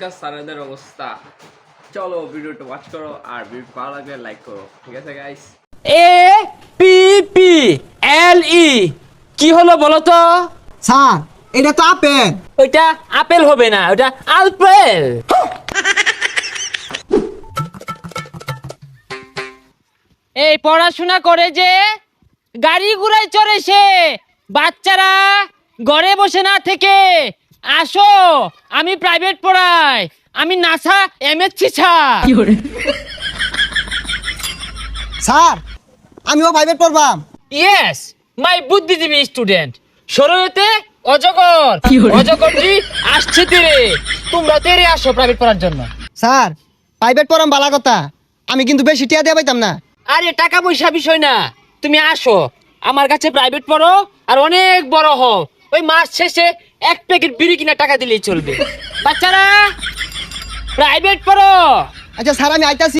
এখনকার স্যারেদের অবস্থা। চলো ভিডিওটা ওয়াচ করো আর ভিডিও ভালো লাগলে লাইক করো ঠিক আছে guys A P P L E কি হলো বলো তো? স্যার এটা তো আপেল। ওইটা আপেল হবে না ওটা আলপেল এই পড়াশোনা করে যে গাড়ি ঘুরায় চড়ে সে বাচ্চারা ঘরে বসে না থেকে আসো আমি প্রাইভেট পড়াই। আমি নাসা এমএসসি স্যার। স্যার আমিও প্রাইভেট পড়বাম। ইয়েস মাই বুদ্ধিজীবী স্টুডেন্ট সরয়তে অজগর। অজগরটি আসছে তেরে। তোমরা তেরে আসো প্রাইভেট পড়ার জন্য। স্যার প্রাইভেট পড়াম বালা কথা। আমি কিন্তু বেশি টিয়া দিয়ে পাইতাম না। আরে টাকা পয়সা বিষয় না। তুমি আসো। আমার কাছে প্রাইভেট পড়ো আর অনেক বড় হও। ওই মাস শেষে এক প্যাকেট বিড়ি কিনা টাকা দিলেই চলবে। বাচ্চারা প্রাইভেট পড়ো। আচ্ছা স্যার আমি আইতাছি।